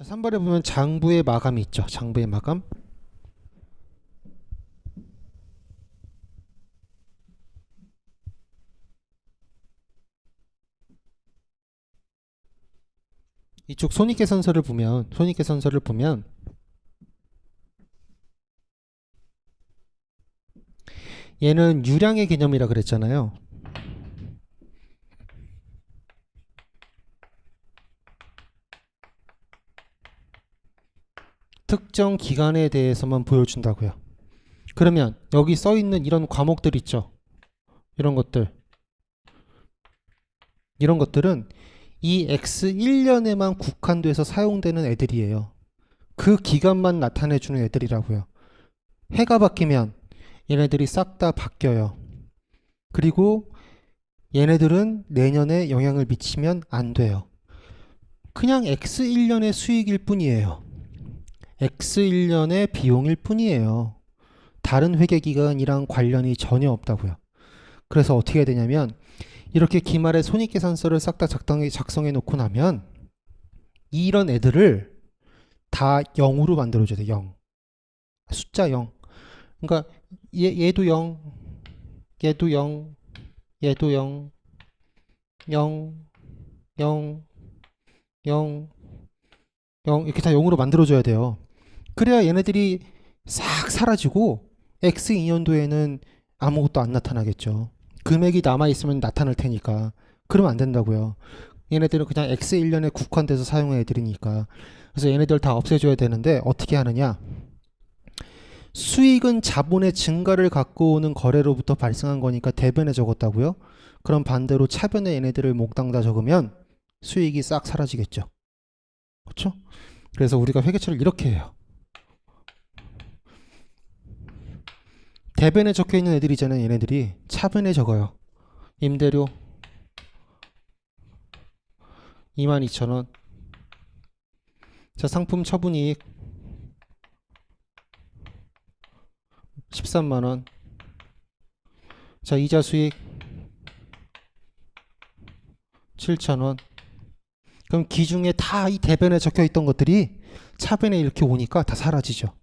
자, 3번에 보면 장부의 마감이 있죠. 장부의 마감. 이쪽 손익계산서를 보면 손익계산서를 보면 얘는 유량의 개념이라 그랬잖아요. 특정 기간에 대해서만 보여준다고요. 그러면 여기 써 있는 이런 과목들 있죠. 이런 것들. 이런 것들은 이 X 1년에만 국한돼서 사용되는 애들이에요. 그 기간만 나타내 주는 애들이라고요. 해가 바뀌면 얘네들이 싹 다 바뀌어요. 그리고 얘네들은 내년에 영향을 미치면 안 돼요. 그냥 X 1년의 수익일 뿐이에요. X 1년의 비용일 뿐이에요. 다른 회계 기간이랑 관련이 전혀 없다고요. 그래서 어떻게 되냐면 이렇게 기말에 손익계산서를 싹 다 작성해 놓고 나면 이런 애들을 다 0으로 만들어줘야 돼. 0. 숫자 0. 그러니까 얘, 얘도 0, 얘도 0, 얘도 0, 0, 0, 0, 0 이렇게 다 0으로 만들어줘야 돼요. 그래야 얘네들이 싹 사라지고 X 2년도에는 아무것도 안 나타나겠죠. 금액이 남아있으면 나타날 테니까. 그러면 안 된다고요. 얘네들은 그냥 X 1년에 국한돼서 사용한 애들이니까. 그래서 얘네들 다 없애줘야 되는데 어떻게 하느냐? 수익은 자본의 증가를 갖고 오는 거래로부터 발생한 거니까 대변에 적었다고요? 그럼 반대로 차변에 얘네들을 몽땅 다 적으면 수익이 싹 사라지겠죠. 그렇죠? 그래서 우리가 회계처를 이렇게 해요. 대변에 적혀 있는 애들이잖아요. 얘네들이 차변에 적어요. 임대료 22,000원. 자, 상품 처분 이익 13만 원. 자, 이자 수익 7천 원. 그럼 기중에 다 이 대변에 적혀 있던 것들이 차변에 이렇게 오니까 다 사라지죠.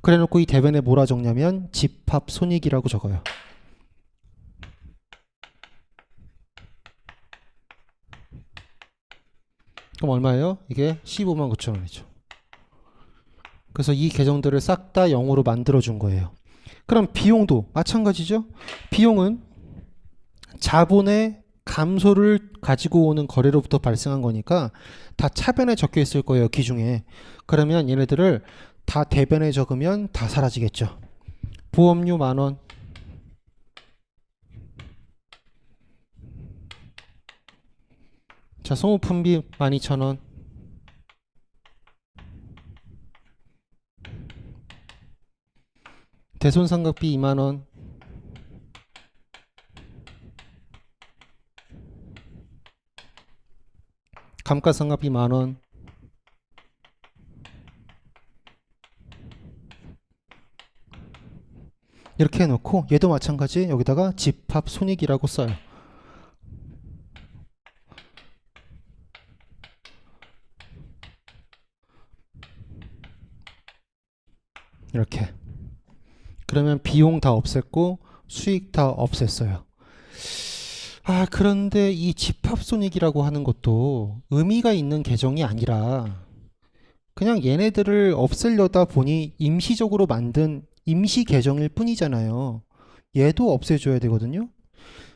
그래 놓고 이 대변에 뭐라 적냐면 집합 손익이라고 적어요. 그럼 얼마예요? 이게 15만 9천 원이죠. 그래서 이 계정들을 싹 다 0으로 만들어 준 거예요. 그럼 비용도 마찬가지죠. 비용은 자본의 감소를 가지고 오는 거래로부터 발생한 거니까 다 차변에 적혀 있을 거예요. 기중에. 그러면 얘네들을 다 대변에 적으면 다 사라지겠죠. 보험료 만 원. 자, 소모품비 12,000원. 대손상각비 2만원. 감가상각비 만원. 이렇게 해놓고 얘도 마찬가지 여기다가 집합 손익이라고 써요. 이렇게 그러면 비용 다 없앴고 수익 다 없앴어요. 아 그런데 이 집합 손익이라고 하는 것도 의미가 있는 계정이 아니라 그냥 얘네들을 없애려다 보니 임시적으로 만든 임시 계정일 뿐이잖아요. 얘도 없애줘야 되거든요.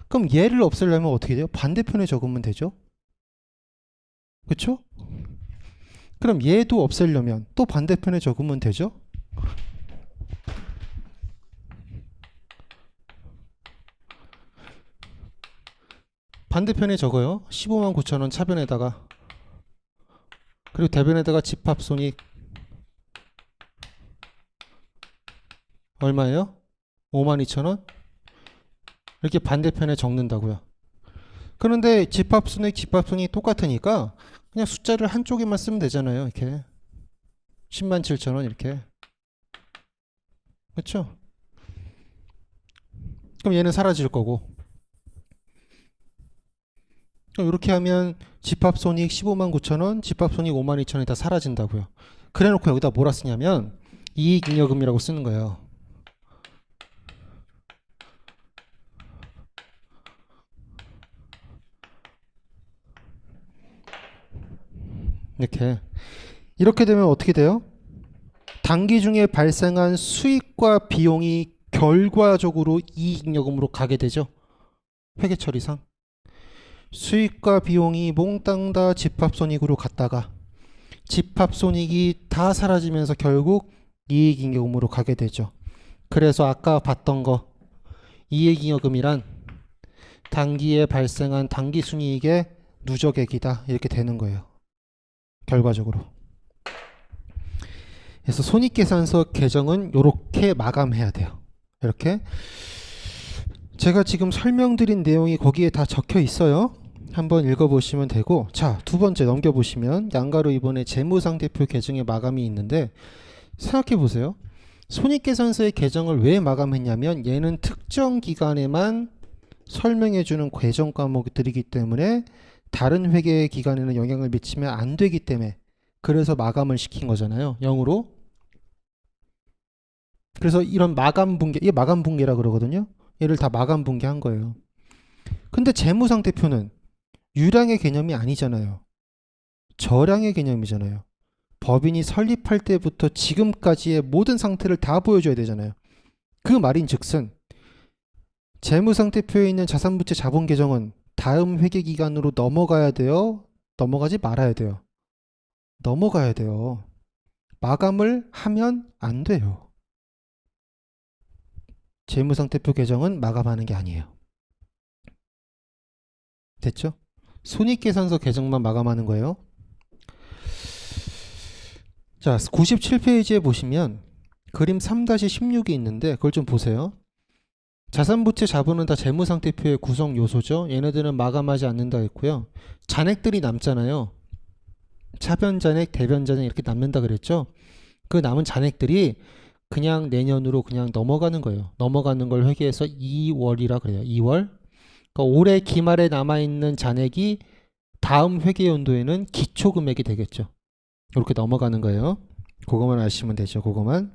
그럼 얘를 없애려면 어떻게 돼요? 반대편에 적으면 되죠. 그쵸? 그럼 얘도 없애려면 또 반대편에 적으면 되죠. 반대편에 적어요. 15만 9천원 차변에다가 그리고 대변에다가 집합손익 얼마예요? 5만 2천원 이렇게 반대편에 적는다고요. 그런데 집합손익 집합손익 똑같으니까 그냥 숫자를 한쪽에만 쓰면 되잖아요. 이렇게 10만 7천원 이렇게 그렇죠? 그럼 얘는 사라질 거고 이렇게 하면 집합손익 15만 9천 원, 집합손익 5만 2천 원이 다 사라진다고요. 그래놓고 여기다 뭐라 쓰냐면 이익잉여금이라고 쓰는 거예요. 이렇게 이렇게 되면 어떻게 돼요? 단기 중에 발생한 수익과 비용이 결과적으로 이익잉여금으로 가게 되죠. 회계 처리상. 수익과 비용이 몽땅 다 집합손익으로 갔다가 집합손익이 다 사라지면서 결국 이익잉여금으로 가게 되죠. 그래서 아까 봤던 거 이익잉여금이란 단기에 발생한 단기 순이익의 누적액이다 이렇게 되는 거예요. 결과적으로. 그래서 손익계산서 계정은 이렇게 마감해야 돼요. 이렇게 제가 지금 설명드린 내용이 거기에 다 적혀 있어요. 한번 읽어보시면 되고 자 두 번째 넘겨보시면 양가로 이번에 재무상대표 계정의 마감이 있는데 생각해 보세요. 손익계산서의 계정을 왜 마감했냐면 얘는 특정 기간에만 설명해주는 계정 과목들이기 때문에 다른 회계 기간에는 영향을 미치면 안 되기 때문에 그래서 마감을 시킨 거잖아요. 0으로. 그래서 이런 마감 분계, 이게 마감 분계라 그러거든요. 얘를 다 마감 분계한 거예요. 근데 재무상태표는 유량의 개념이 아니잖아요. 저량의 개념이잖아요. 법인이 설립할 때부터 지금까지의 모든 상태를 다 보여줘야 되잖아요. 그 말인 즉슨 재무상태표에 있는 자산부채 자본 계정은 다음 회계 기간으로 넘어가야 돼요. 넘어가지 말아야 돼요. 넘어가야 돼요. 마감을 하면 안 돼요. 재무상태표 계정은 마감하는 게 아니에요. 됐죠? 손익계산서 계정만 마감하는 거예요. 자, 97페이지에 보시면 그림 3-16이 있는데 그걸 좀 보세요. 자산부채 자본은 다 재무상태표의 구성 요소죠. 얘네들은 마감하지 않는다 했고요. 잔액들이 남잖아요. 차변 잔액, 대변 잔액 이렇게 남는다 그랬죠. 그 남은 잔액들이 그냥 내년으로 그냥 넘어가는 거예요. 넘어가는 걸 회계해서 2월이라 그래요. 2월. 그러니까 올해 기말에 남아 있는 잔액이 다음 회계 연도에는 기초 금액이 되겠죠. 이렇게 넘어가는 거예요. 그거만 아시면 되죠. 그거만.